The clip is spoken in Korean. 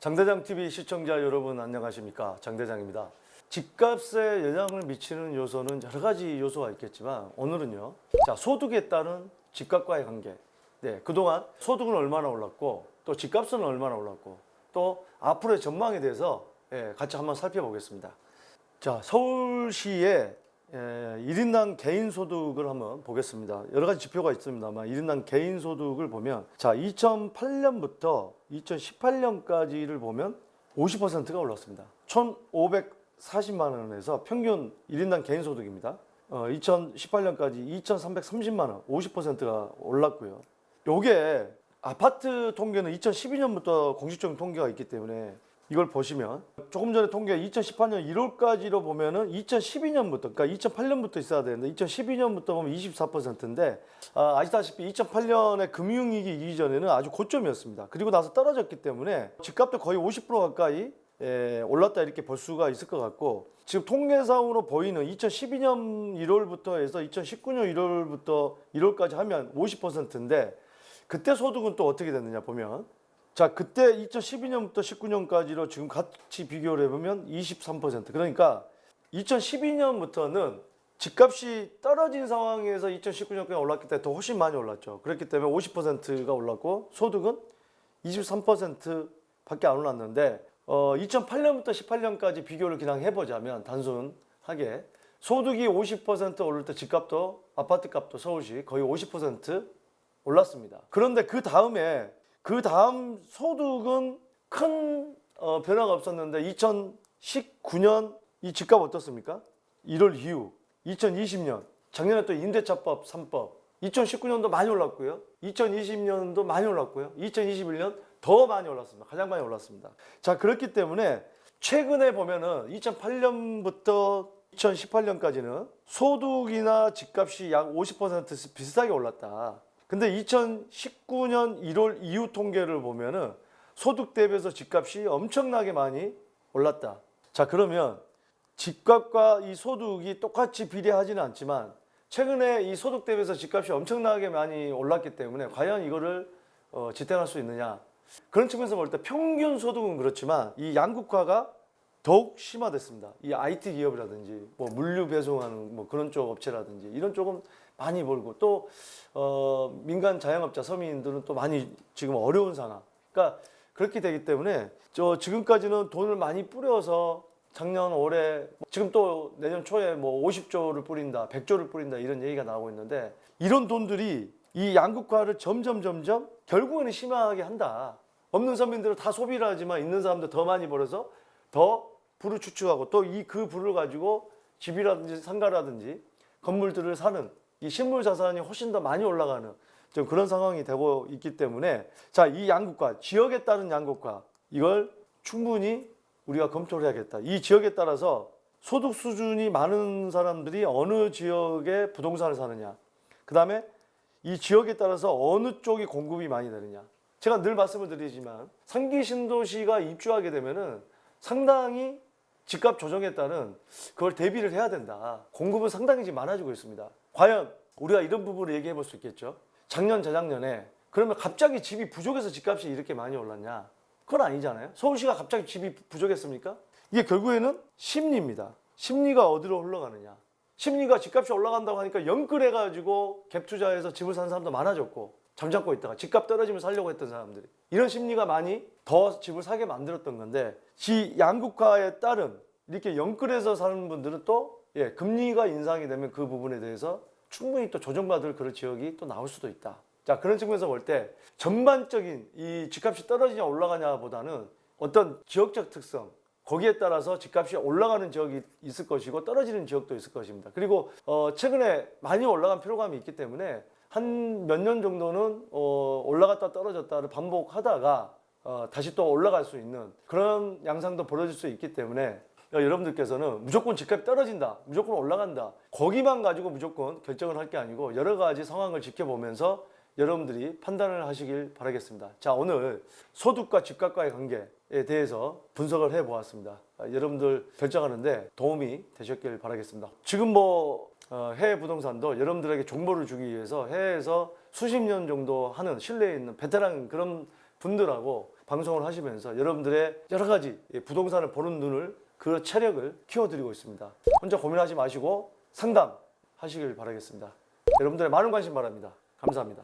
장대장 TV 시청자 여러분 안녕하십니까 장대장입니다. 집값에 영향을 미치는 요소는 여러 가지 요소가 있겠지만 오늘은요. 자 소득에 따른 집값과의 관계. 네 그동안 소득은 얼마나 올랐고 또 집값은 얼마나 올랐고 또 앞으로의 전망에 대해서 예, 같이 한번 살펴보겠습니다. 자 서울시의 예, 1인당 개인 소득을 한번 보겠습니다. 여러 가지 지표가 있습니다만 1인당 개인 소득을 보면 자 2008년부터 2018년까지를 보면 50%가 올랐습니다. 1,540만 원에서 평균 1인당 개인 소득입니다. 어, 2018년까지 2,330만 원, 50%가 올랐고요. 요게 아파트 통계는 2012년부터 공식적인 통계가 있기 때문에 이걸 보시면 조금 전에 통계 2018년 1월까지로 보면은 2012년부터 그러니까 2008년부터 있어야 되는데 2012년부터 보면 24%인데 아, 아시다시피 2008년에 금융위기 이전에는 아주 고점이었습니다. 그리고 나서 떨어졌기 때문에 집값도 거의 50% 가까이 예, 올랐다 이렇게 볼 수가 있을 것 같고 지금 통계상으로 보이는 2012년 1월부터 해서 2019년 1월부터 1월까지 하면 50%인데 그때 소득은 또 어떻게 됐느냐 보면 자 그때 2012년부터 19년까지로 지금 같이 비교를 해보면 23% 그러니까 2012년부터는 집값이 떨어진 상황에서 2019년까지 올랐기 때문에 더 훨씬 많이 올랐죠. 그렇기 때문에 50%가 올랐고 소득은 23%밖에 안 올랐는데 어, 2008년부터 18년까지 비교를 그냥 해보자면 단순하게 소득이 50% 오를 때 집값도 아파트 값도 서울시 거의 50% 올랐습니다. 그런데 그 다음에 그 다음 소득은 큰 어, 변화가 없었는데 2019년 이 집값 어떻습니까? 1월 이후 2020년 작년에 또 임대차법 3법 2019년도 많이 올랐고요. 2020년도 많이 올랐고요. 2021년 더 많이 올랐습니다. 가장 많이 올랐습니다. 자 그렇기 때문에 최근에 보면은 2008년부터 2018년까지는 소득이나 집값이 약 50% 비슷하게 올랐다. 근데 2019년 1월 이후 통계를 보면은 소득 대비해서 집값이 엄청나게 많이 올랐다. 자, 그러면 집값과 이 소득이 똑같이 비례하지는 않지만 최근에 이 소득 대비해서 집값이 엄청나게 많이 올랐기 때문에 과연 이거를 어, 지탱할 수 있느냐. 그런 측면에서 볼 때 평균 소득은 그렇지만 이 양극화가 더욱 심화됐습니다. 이 IT 기업이라든지 뭐 물류 배송하는 뭐 그런 쪽 업체라든지 이런 쪽은 많이 벌고 또 어, 민간 자영업자 서민들은 또 많이 지금 어려운 상황. 그러니까 그렇게 되기 때문에 저 지금까지는 돈을 많이 뿌려서 작년 올해 지금 또 내년 초에 뭐 50조를 뿌린다, 100조를 뿌린다 이런 얘기가 나오고 있는데 이런 돈들이 이 양극화를 점점 점점 결국에는 심하게 한다. 없는 서민들은 다 소비를 하지만 있는 사람들 더 많이 벌어서 더 부를 추측하고 또 이 그 부를 가지고 집이라든지 상가라든지 건물들을 사는 이 실물 자산이 훨씬 더 많이 올라가는 좀 그런 상황이 되고 있기 때문에 자 이 양극화 지역에 따른 양극화 이걸 충분히 우리가 검토를 해야겠다. 이 지역에 따라서 소득 수준이 많은 사람들이 어느 지역에 부동산을 사느냐. 그 다음에 이 지역에 따라서 어느 쪽이 공급이 많이 되느냐. 제가 늘 말씀을 드리지만 상기 신도시가 입주하게 되면은 상당히 집값 조정에 따른 그걸 대비를 해야 된다. 공급은 상당히 많아지고 있습니다. 과연 우리가 이런 부분을 얘기해 볼 수 있겠죠. 작년, 재작년에 그러면 갑자기 집이 부족해서 집값이 이렇게 많이 올랐냐? 그건 아니잖아요. 서울시가 갑자기 집이 부족했습니까? 이게 결국에는 심리입니다. 심리가 어디로 흘러가느냐? 심리가 집값이 올라간다고 하니까 영끌해가지고 갭 투자해서 집을 사는 사람도 많아졌고 잠잡고 있다가 집값 떨어지면 살려고 했던 사람들이 이런 심리가 많이 더 집을 사게 만들었던 건데 이 양극화에 따른 이렇게 영끌해서 사는 분들은 또 예, 금리가 인상이 되면 그 부분에 대해서 충분히 또 조정받을 그런 지역이 또 나올 수도 있다. 자 그런 측면에서 볼 때 전반적인 이 집값이 떨어지냐 올라가냐 보다는 어떤 지역적 특성 거기에 따라서 집값이 올라가는 지역이 있을 것이고 떨어지는 지역도 있을 것입니다. 그리고 어, 최근에 많이 올라간 피로감이 있기 때문에 한 몇 년 정도는 어, 올라갔다 떨어졌다를 반복하다가 어, 다시 또 올라갈 수 있는 그런 양상도 벌어질 수 있기 때문에 여러분들께서는 무조건 집값이 떨어진다, 무조건 올라간다, 거기만 가지고 무조건 결정을 할 게 아니고 여러 가지 상황을 지켜보면서 여러분들이 판단을 하시길 바라겠습니다. 자, 오늘 소득과 집값과의 관계, 시세에 대해서 분석을 해 보았습니다. 아, 여러분들 결정하는데 도움이 되셨길 바라겠습니다. 지금 뭐 어, 해외 부동산도 여러분들에게 정보를 주기 위해서 해외에서 수십 년 정도 하는 신뢰 있는 베테랑 그런 분들하고 방송을 하시면서 여러분들의 여러 가지 예, 부동산을 보는 눈을 그 체력을 키워드리고 있습니다. 혼자 고민하지 마시고 상담하시길 바라겠습니다. 여러분들의 많은 관심 바랍니다. 감사합니다.